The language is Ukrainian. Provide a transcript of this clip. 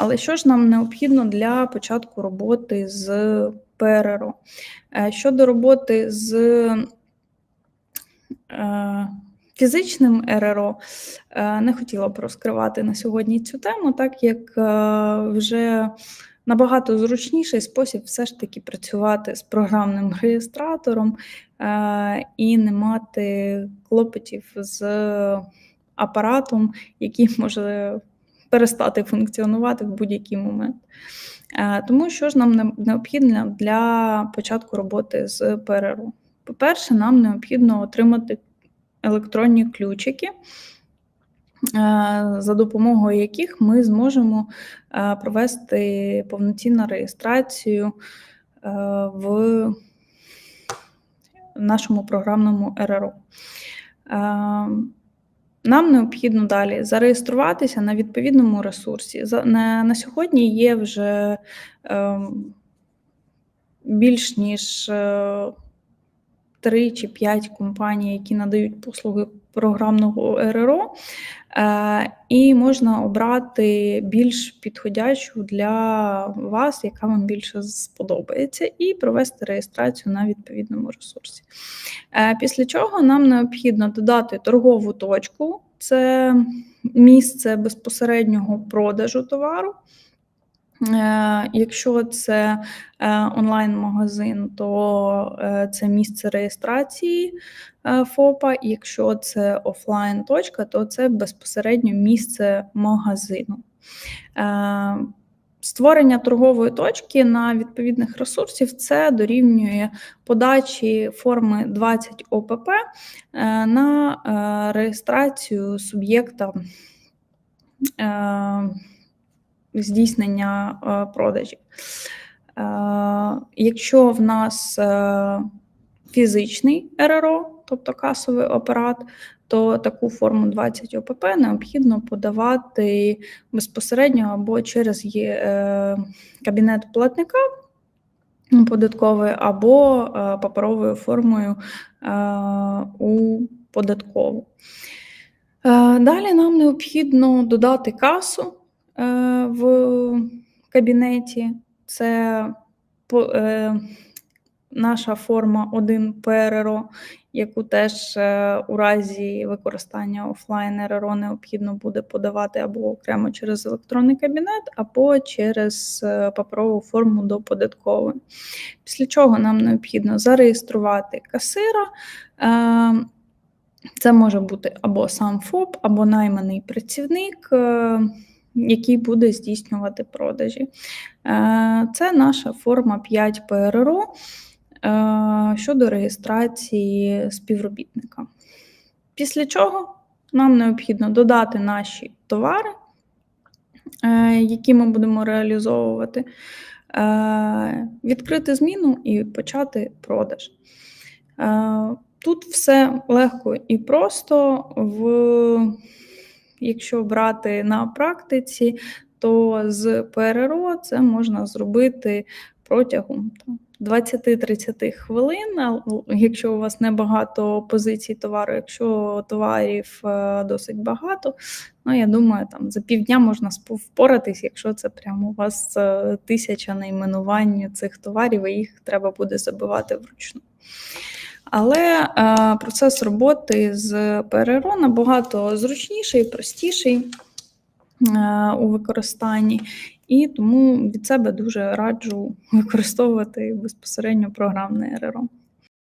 Але що ж нам необхідно для початку роботи з ПРРО? Е, Щодо роботи з е, фізичним РРО, е, не хотіла б розкривати на сьогодні цю тему, так як вже набагато зручніший спосіб все ж таки працювати з програмним реєстратором і не мати клопотів з апаратом, який може перестати функціонувати в будь-який момент. Е, Тому що ж нам необхідно для початку роботи з ПРРО? По-перше, нам необхідно отримати електронні ключики, е, за допомогою яких ми зможемо е, провести повноцінну реєстрацію в нашому програмному РРО. Нам необхідно далі зареєструватися на відповідному ресурсі. На, на сьогодні є вже е, більш ніж е, 3 чи 5 компаній, які надають послуги програмного РРО, е, і можна обрати більш підходящу для вас, яка вам більше сподобається, і провести реєстрацію на відповідному ресурсі. Е, Після чого нам необхідно додати торгову точку, це місце безпосереднього продажу товару. Е, Якщо це е, онлайн-магазин, то е, це місце реєстрації ФОПа. Якщо це офлайн точка, то це безпосередньо місце магазину. Створення торгової точки на відповідних ресурсів це дорівнює подачі форми 20 ОПП на реєстрацію суб'єкта здійснення е, продажів. Е, Якщо в нас е, фізичний РРО, тобто касовий апарат, то таку форму 20 ОПП необхідно подавати безпосередньо або через кабінет платника податкової, або паперовою формою у податкову. Далі нам необхідно додати касу в кабінеті. Це е, наша форма 1 ПРРО, яку теж е, у разі використання офлайн РРО необхідно буде подавати або окремо через електронний кабінет, або через е, паперову форму до податкової. Після чого нам необхідно зареєструвати касира. Е, Це може бути або сам ФОП, або найманий працівник, е, який буде здійснювати продажі. Е, Це наша форма 5 ПРРО е, щодо реєстрації співробітника. Після чого нам необхідно додати наші товари, е, які ми будемо реалізовувати, відкрити зміну і почати продаж. Тут все легко і просто. В, якщо брати на практиці, то з ПРРО це можна зробити протягом 20-30 хвилин. Якщо у вас небагато позицій товару, якщо товарів е, досить багато, ну я думаю, там за півдня можна впоратись, якщо це прямо у вас е, тисяча найменувань цих товарів, і їх треба буде забивати вручну. Але е, процес роботи з ПРРО набагато зручніший, простіший е, у використанні, і тому від себе дуже раджу використовувати безпосередньо програмне РРО.